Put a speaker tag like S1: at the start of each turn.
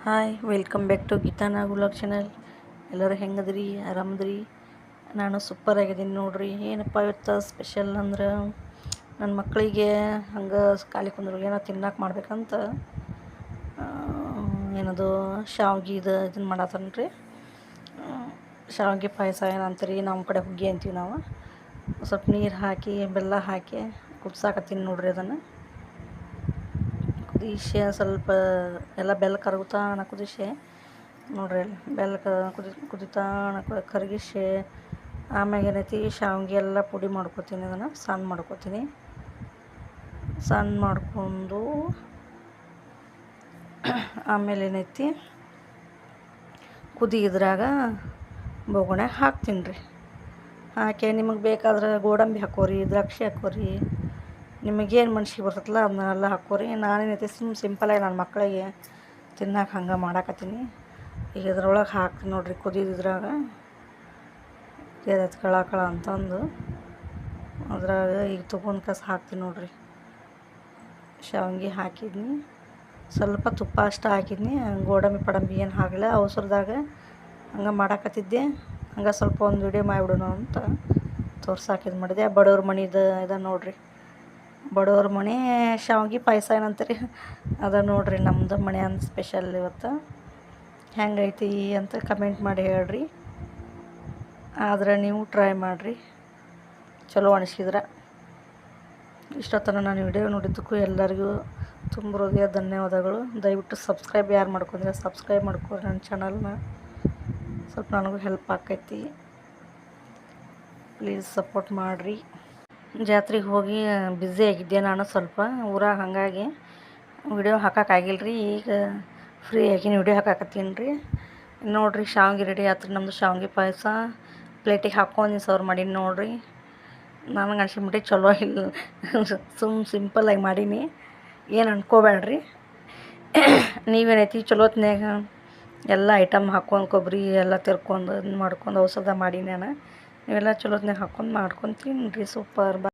S1: Hi welcome back to Geeta ನಾಗುಲಾಗ್ channel ಎಲ್ಲರೂ ಹೆಂಗದ್ರಿ? ಆರಾಮದ್ರಿ? ನಾನು ಸೂಪರ್ ಆಗಿದ್ದೀನಿ ನೋಡ್ರಿ. ಏನಪ್ಪ ಇವತ್ತು ಸ್ಪೆಷಲ್ ಅಂದ್ರೆ ನನ್ನ ಮಕ್ಕಳಿಗೆ ಹಂಗೆ ಖಾಲಿ ಕುಂದ್ರು ಏನೋ ತಿನ್ನಕ್ಕೆ ಮಾಡ್ಬೇಕಂತ ಏನದು ಶಾವ್ಗೆ ಇದು ಇದನ್ನು ಮಾಡತ್ತನ್ರಿ ಶಾವ್ಗೆ ಪಾಯಸ ಏನಂತೀರಿ? ನಮ್ಮ ಕಡೆ ಹುಗ್ಗಿ ಅಂತೀವಿ ನಾವು. ಸ್ವಲ್ಪ ನೀರು ಹಾಕಿ, ಬೆಲ್ಲ ಹಾಕಿ ಕುದ್ಸಾಕತ್ತೀನಿ ನೋಡ್ರಿ ಅದನ್ನು. ಕುದಿಸಿ ಸ್ವಲ್ಪ ಎಲ್ಲ ಬೆಲ್ಲ ಕರಗುತ್ತಾಣ ಕುದಿಸಿ ನೋಡ್ರಿ ಅಲ್ಲಿ ಬೆಲ್ಲ ಕುದಿ ಕುದಿತಾಣ ಕರಗಿಸಿ ಆಮ್ಯಾಗ ಏನೈತಿ, ಶಾವ್ಗೆ ಎಲ್ಲ ಪುಡಿ ಮಾಡ್ಕೊತೀನಿ ಅದನ್ನು, ಸಣ್ಣ ಮಾಡ್ಕೊತೀನಿ. ಸಣ್ಣ ಮಾಡ್ಕೊಂಡು ಆಮೇಲೆ ಏನೈತಿ ಕುದಿದ್ರಾಗ ಬೋಗಣ್ಯಾಗ ಹಾಕ್ತೀನಿ ರೀ. ಹಾಕಿ ನಿಮಗೆ ಬೇಕಾದ್ರೆ ಗೋಡಂಬಿ ಹಾಕೋರಿ, ದ್ರಾಕ್ಷಿ ಹಾಕೋರಿ. ನಿಮಗೇನು ಮನ್ಸಿಗೆ ಬರ್ತೈತಲ್ಲ ಅದನ್ನೆಲ್ಲ ಹಾಕೋರಿ. ನಾನೇನೈತಿ ಸಿಮ್ ಸಿಂಪಲಾಗಿ ನನ್ನ ಮಕ್ಕಳಿಗೆ ತಿನ್ನಕ್ಕೆ ಹಂಗೆ ಮಾಡಾಕತ್ತೀನಿ. ಈಗ ಇದ್ರೊಳಗೆ ಹಾಕ್ತೀನಿ ನೋಡ್ರಿ ಕುದಿದಿದ್ರಾಗ ಎದತ್ ಕಳ ಕಳ ಅಂತಂದು. ಅದ್ರಾಗ ಈಗ ತೊಗೊಂಡು ಕಸ ಹಾಕ್ತೀನಿ ನೋಡ್ರಿ. ಶಾವಂಗಿ ಹಾಕಿದ್ನಿ. ಸ್ವಲ್ಪ ತುಪ್ಪ ಅಷ್ಟು ಹಾಕಿದ್ನಿ. ಗೋಡಂಬಿ, ಪಡಂಬಿ ಏನು ಹಾಕಲ್ಲ ಅವಸರದಾಗ ಹಂಗೆ ಮಾಡಾಕತ್ತಿದ್ದೆ. ಹಂಗೆ ಸ್ವಲ್ಪ ಒಂದು ವಿಡಿಯೋ ಮಾಡಿಬಿಡೋಣ ಅಂತ ತೋರ್ಸಾಕಿದ್ ಮಾಡಿದೆ. ಬಡವ್ರ ಮನಿದು ಇದೆ ನೋಡ್ರಿ. ಬಡವ್ರ ಮನೆ ಶಾವ್ಗೆ ಪಾಯಸ ಏನಂತೀರಿ? ಅದ ನೋಡಿರಿ ನಮ್ಮದು ಮನೆ ಅಂತ ಸ್ಪೆಷಲ್ ಇವತ್ತು. ಹೆಂಗೈತಿ ಅಂತ ಕಮೆಂಟ್ ಮಾಡಿ ಹೇಳ್ರಿ. ಆದ್ರೆ ನೀವು ಟ್ರೈ ಮಾಡಿರಿ. ಚಲೋ ಅನಿಸಿದ್ರೆ. ಇಷ್ಟೊತ್ತನ ನಾನು ವಿಡಿಯೋ ನೋಡಿದ್ದಕ್ಕೂ ಎಲ್ಲರಿಗೂ ತುಂಬ ಹೃದಯ ಧನ್ಯವಾದಗಳು. ದಯವಿಟ್ಟು ಸಬ್ಸ್ಕ್ರೈಬ್ ಯಾರು ಮಾಡ್ಕೊಂಡ್ರೆ ಸಬ್ಸ್ಕ್ರೈಬ್ ಮಾಡ್ಕೊರಿ ನನ್ನ ಚಾನಲ್ನ ಸ್ವಲ್ಪ ನನಗೂ ಹೆಲ್ಪ್ ಆಕೈತಿ. ಪ್ಲೀಸ್ ಸಪೋರ್ಟ್ ಮಾಡಿರಿ. ಜಾತ್ರೆಗೆ ಹೋಗಿ ಬ್ಯುಸಿ ಆಗಿದ್ದೆ ನಾನು ಸ್ವಲ್ಪ ಊರಾಗ ಹಾಗಾಗಿ. ವಿಡಿಯೋ ಹಾಕೋಕ್ಕಾಗಿಲ್ಲ ರೀ ಈಗ ಫ್ರೀ ಆಗಿನ ವಿಡಿಯೋ ಹಾಕಾಕತ್ತೀನಿ ರೀ ನೋಡಿರಿ ಶಾವಿಗೆ ರೆಡಿ ಆತ್ರಿ ನಮ್ಮದು ಶಾವಿಗೆ ಪಾಯಸ. ಪ್ಲೇಟಿಗೆ ಹಾಕ್ಕೊಂಡು ಸರ್ವ್ ಮಾಡೀನಿ ನೋಡಿರಿ. ನನಗೆ ಅನ್ಸಿಬಿಟ್ಟು ಚಲೋ ಇಲ್ಲ. ಸುಮ್ ಸಿಂಪಲ್ಲಾಗಿ ಮಾಡೀನಿ. ಏನು ಅನ್ಕೋಬೇಡ್ರಿ ನೀವೇನೈತಿ ಚಲೋತ್ನಾಗ ಎಲ್ಲ ಐಟಮ್ ಹಾಕ್ಕೊಂಡು ಕೊಬ್ಬರಿ ಎಲ್ಲ ತಿರ್ಕೊಂಡು ಮಾಡ್ಕೊಂಡು ಔಷಧ ಮಾಡೀನಿ ನಾನು. ನೀವೆಲ್ಲ ಚಲೋತ್ನಾಗ ಹಾಕೊಂಡು ಮಾಡ್ಕೊಂಡು ತಿನ್ನಿರಿ ಸೂಪರ್ ಬಾ